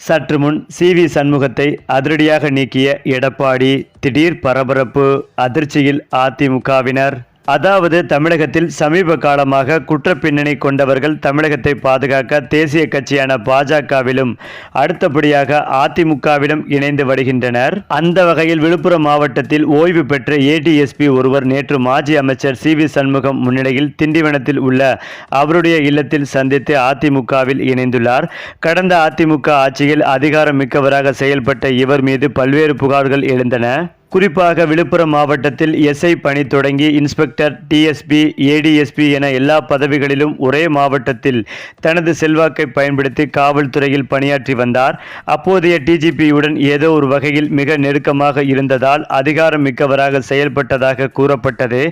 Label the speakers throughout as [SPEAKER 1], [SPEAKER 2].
[SPEAKER 1] சற்று முன் C V சண்முகத்தை அதிரடியாக நீக்கிய எடப்பாடி திடீர் பரபரப்பு அதிர்ச்சியில் அதிமுகவினர் அதாவது தமிழகத்தில் சமீப காலமாக குற்ற பின்னணி கொண்டவர்கள் தமிழகத்தை பாதுகாக்க தேசிய கட்சியான பாஜகவிலும் அடுத்தபடியாக அதிமுகவிலும் இணைந்து வருகின்றனர். அந்த வகையில் விழுப்புரம் மாவட்டத்தில் ஓய்வு பெற்ற ஏடிஎஸ்பி ஒருவர் நேற்று மாஜி அமைச்சர் சி வி சண்முகம் முன்னிலையில் திண்டிவனத்தில் உள்ள அவருடைய இல்லத்தில் சந்தித்து அதிமுகவில் இணைந்துள்ளார். கடந்த அதிமுக ஆட்சியில் அதிகாரம் மிக்கவராக செயல்பட்ட இவர் மீது பல்வேறு புகார்கள் எழுந்தன. குறிப்பாக விழுப்புரம் மாவட்டத்தில் எஸ்ஐ பணி தொடங்கி இன்ஸ்பெக்டர் டிஎஸ்பி ஏடிஎஸ்பி என எல்லா பதவிகளிலும் ஒரே மாவட்டத்தில் தனது செல்வாக்கை பயன்படுத்தி காவல்துறையில் பணியாற்றி வந்தார். அப்போதைய டிஜிபியுடன் ஏதோ ஒரு வகையில் மிக நெருக்கமாக இருந்ததால் அதிகாரம் மிக்கவராக செயல்பட்டதாக கூறப்பட்டது.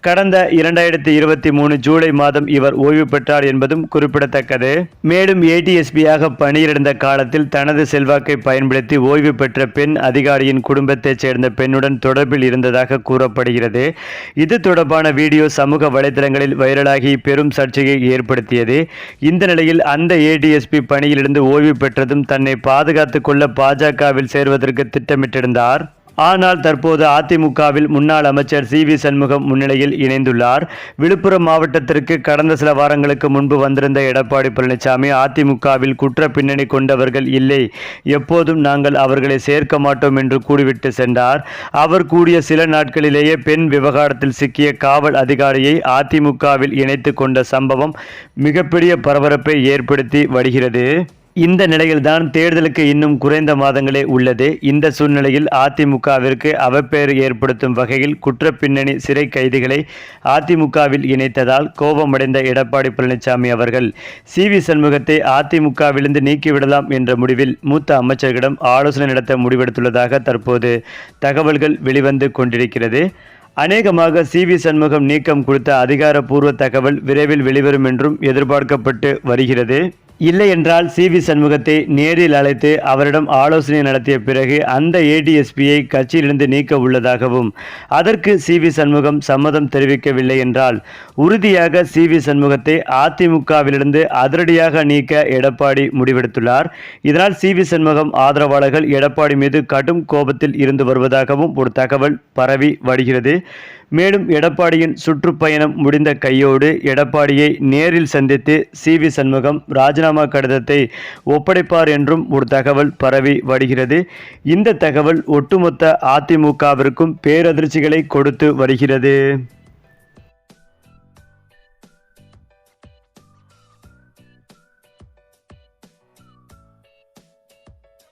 [SPEAKER 1] கடந்த இரண்டாயிரத்தி இருபத்தி மூணு ஜூலை மாதம் இவர் ஓய்வு பெற்றார் என்பதும் குறிப்பிடத்தக்கது. மேலும் ஏடிஎஸ்பியாக பணியிழந்த காலத்தில் தனது செல்வாக்கை பயன்படுத்தி ஓய்வு பெற்ற பெண் அதிகாரியின் குடும்பத்தைச் சேர்ந்த பெண்ணுடன் தொடர்பில் இருந்ததாக கூறப்படுகிறது. இது தொடர்பான வீடியோ சமூக வலைதளங்களில் வைரலாகி பெரும் சர்ச்சையை ஏற்படுத்தியது. இந்த நிலையில் அந்த ஏடிஎஸ்பி பணியிலிருந்து ஓய்வு பெற்றதும் தன்னை பாதுகாத்துக் கொள்ள பாஜகவில் சேர்வதற்கு திட்டமிட்டிருந்தார். ஆனால் தற்போது அதிமுகவில் முன்னாள் அமைச்சர் சி வி சண்முகம் முன்னிலையில் இணைந்துள்ளார். விழுப்புரம் மாவட்டத்திற்கு கடந்த சில வாரங்களுக்கு முன்பு வந்திருந்த எடப்பாடி பழனிசாமி அதிமுகவில் குற்ற பின்னணி கொண்டவர்கள் இல்லை. எப்போதும் நாங்கள் அவர்களை சேர்க்க மாட்டோம் என்று கூறிவிட்டு சென்றார். அவர் கூடிய சில நாட்களிலேயே பெண் விவகாரத்தில் சிக்கிய காவல் அதிகாரியை அதிமுகவில் இணைத்து கொண்ட சம்பவம் மிகப்பெரிய பரபரப்பை ஏற்படுத்தி வருகிறது. இந்த நிலையில்தான் தேர்தலுக்கு இன்னும் குறைந்த மாதங்களே உள்ளது. இந்த சூழ்நிலையில் அதிமுகவிற்கு அவப்பெயர் ஏற்படுத்தும் வகையில் குற்ற பின்னணி சிறை கைதிகளை அதிமுகவில் இணைத்ததால் கோபமடைந்த எடப்பாடி பழனிசாமி அவர்கள் சி வி சண்முகத்தை அதிமுகவிலிருந்து நீக்கிவிடலாம் என்ற முடிவில் மூத்த அமைச்சர்களிடம் ஆலோசனை நடத்த முடிவெடுத்துள்ளதாக தற்போது தகவல்கள் வெளிவந்து கொண்டிருக்கிறது. அநேகமாக சி வி சண்முகம் நீக்கம் கொடுத்த அதிகாரப்பூர்வ தகவல் விரைவில் வெளிவரும் என்றும் எதிர்பார்க்கப்பட்டு வருகிறது. இல்லை என்றால் சி வி சண்முகத்தை நேரில் அழைத்து அவரிடம் ஆலோசனை நடத்திய பிறகு அந்த ஏடிஎஸ்பியை கட்சியிலிருந்து நீக்க உள்ளதாகவும் அதற்கு சி வி சண்முகம் சம்மதம் தெரிவிக்கவில்லை என்றால் உறுதியாக சி வி சண்முகத்தை அதிமுகவிலிருந்து அதிரடியாக நீக்க எடப்பாடி முடிவெடுத்துள்ளார். இதனால் சி வி சண்முகம் ஆதரவாளர்கள் எடப்பாடி மீது கடும் கோபத்தில் இருந்து வருவதாகவும் ஒரு தகவல் பரவி வருகிறது. மேலும் எடப்பாடியின் சுற்றுப்பயணம் முடிந்த கையோடு எடப்பாடியை நேரில் சந்தித்து சி வி சண்முகம் ராஜினாமா கடிதத்தை ஒப்படைப்பார் என்றும் ஒரு தகவல் பரவி வருகிறது. இந்த தகவல் ஒட்டுமொத்த அதிமுகவிற்கும் பேரதிர்ச்சிகளை கொடுத்து வருகிறது.